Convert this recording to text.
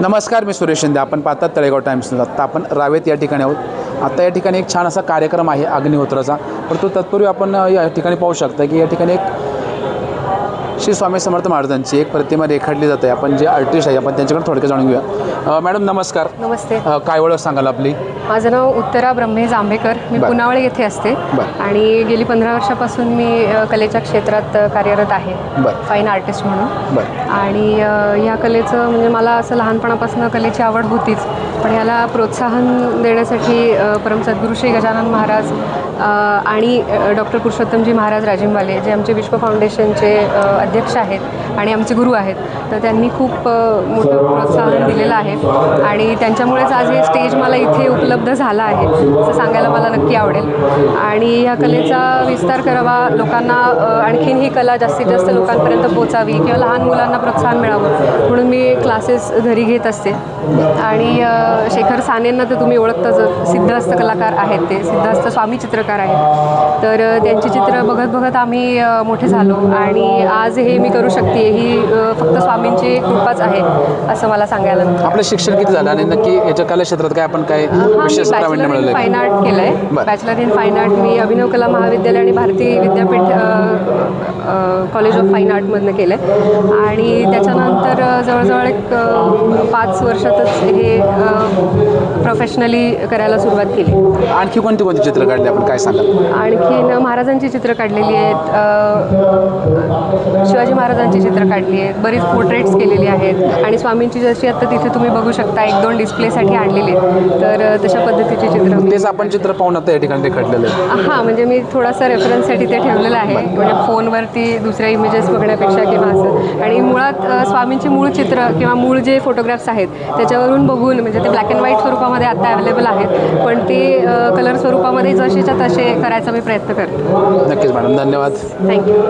नमस्कार मी सुरेश शिंदे. आपण पाहतात तळेगाव टाइम्स आत्ता आपण रावेत या ठिकाणी आहोत. आता या ठिकाणी एक छान असा कार्यक्रम आहे अग्निहोत्राचा. परंतु तत्पूर्वी आपण या ठिकाणी पाहू शकता की या ठिकाणी एक श्री स्वामी समर्थ महाराजांची एक प्रतिमा रेखाटली जाते. आपण जे आर्टिस्ट आहे आपण त्यांच्याकडे थोडक्यात जाणून घेऊया. मॅडम नमस्कार. नमस्ते. काय ओळख सांगाल आपली? माझं नाव उत्तरा ब्रह्मे जांभेकर मी बरं. पुनावळे येथे असते बरं. आणि गेली पंधरा वर्षापासून मी अ, कलेच्या क्षेत्रात अ, कार्यरत आहे बरं. फाईन आर्टिस्ट म्हणून बरं आणि अ, ह्या कलेचं म्हणजे मला असं लहानपणापासून कलेची आवड होतीच पण ह्याला प्रोत्साहन देण्यासाठी अ, परम सद्गुरू श्री गजानन महाराज आणि डॉक्टर पुरुषोत्तमजी महाराज राजिमवाले जे आमचे विश्व फाउंडेशनचे अध्यक्ष आहेत आणि आमचे गुरु आहेत तर त्यांनी खूप मोठं प्रोत्साहन दिलेलं आहे. आणि त्यांच्यामुळेच आज हे स्टेज मला इथे उपलब्ध झाला आहे असं सांगायला मला नक्की आवडेल. आणि ह्या कलेचा विस्तार करावा लोकांना आणखीन ही कला जास्तीत जास्त लोकांपर्यंत पोचावी किंवा लहान मुलांना प्रोत्साहन मिळावं म्हणून मी क्लासेस घरी घेत असते. आणि शेखर सानेंना तर तुम्ही ओळखताच सिद्धहस्त कलाकार आहेत ते सिद्धहस्त स्वामी चित्रकार आहेत. तर त्यांची चित्र बघत बघत आम्ही मोठे झालो. आणि आज हे मी करू शकते ही फक्त स्वामींची कृपाच आहे असं मला सांगायला आपलं शिक्षण किती झालं? आणि नक्की याच्या कला क्षेत्रात काय आपण काय विशेष प्रावीण्य बॅचलर इन मिळवलं फाईन आर्ट केलं आहे. बॅचलर इन फाईन आर्ट मी अभिनव कला महाविद्यालय आणि भारतीय विद्यापीठ कॉलेज ऑफ फाईन आर्टमधनं केलं आहे आणि त्याच्यानंतर जवळजवळ एक पाच वर्षातच हे प्रोफेशनली करायला सुरुवात केली. आणखी कोणती कोणती चित्र काढली आपण? काय सांगाल आणखीन महाराजांची चित्र काढलेली आहेत. शिवाजी महाराजांची चित्र काढली आहेत. बरीच पोर्ट्रेट्स केलेली आहेत. आणि स्वामींची जशी आता तिथे तुम्ही बघू शकता एक दोन डिस्प्लेसाठी आणलेली आहेत. तर तशा पद्धतीची चित्र तेच आपण चित्र पाहून आता या ठिकाणी रेखाटलेलं आहे हां म्हणजे मी थोडासा रेफरन्ससाठी ते ठेवलेलं आहे. म्हणजे फोनवरती दुसऱ्या इमेजेस बघण्यापेक्षा किंवा असं. आणि मुळात स्वामींची मूळ चित्र किंवा मूळ जे फोटोग्राफ्स आहेत त्याच्यावरून बघून म्हणजे ते ब्लॅक अँड व्हाईट स्वरूपामध्ये आता अवेलेबल आहेत. पण ते कलर स्वरूपामध्ये जसेच्या तसे करायचा मी प्रयत्न करते. नक्कीच मॅडम. धन्यवाद. थँक्यू